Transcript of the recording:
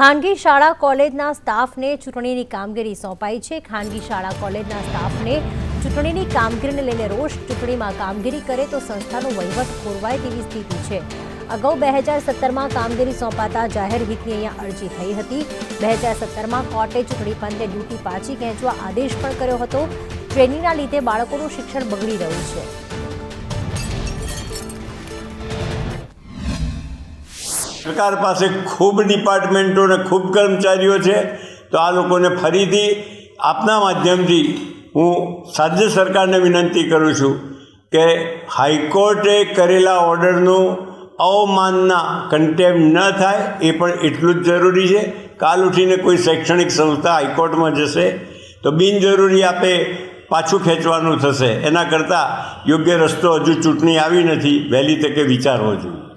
ખાનગી શાળા કોલેજના સ્ટાફને ચૂંટણીની કામગીરી સોંપાઈ છે. ખાનગી શાળા કોલેજના સ્ટાફને ચૂંટણીની કામગીરીને લઈને રોષ, ચૂંટણીમાં કામગીરી કરે તો સંસ્થાનો વહીવટ ખોરવાય તેવી સ્થિતિ છે. અગાઉ બે હજાર સત્તરમાં કામગીરી સોંપાતા જાહેર હિતની અહીંયા અરજી થઈ હતી. બે હજાર સત્તરમાં કોર્ટે ચૂંટણી પંચે ડ્યુટી પાછી ખેંચવા આદેશ પણ કર્યો હતો. ટ્રેનિંગના લીધે બાળકોનું શિક્ષણ બગડી રહ્યું છે. સરકાર પાસે ખૂબ ડિપાર્ટમેન્ટો અને ખૂબ કર્મચારીઓ છે, તો આ લોકોને ફરીથી આપના માધ્યમથી હું રાજ્ય સરકારને વિનંતી કરું છું કે હાઈકોર્ટે કરેલા ઓર્ડરનું અવમાનના કન્ટેમ ન થાય, એ પણ એટલું જ જરૂરી છે. કાલ ઉઠીને કોઈ શૈક્ષણિક સંસ્થા હાઈકોર્ટમાં જશે, તો બિનજરૂરી આપે પાછું ખેંચવાનું થશે. એના કરતાં યોગ્ય રસ્તો હજુ ચૂંટણી આવી નથી, વહેલી તકે વિચારવો જોઈએ.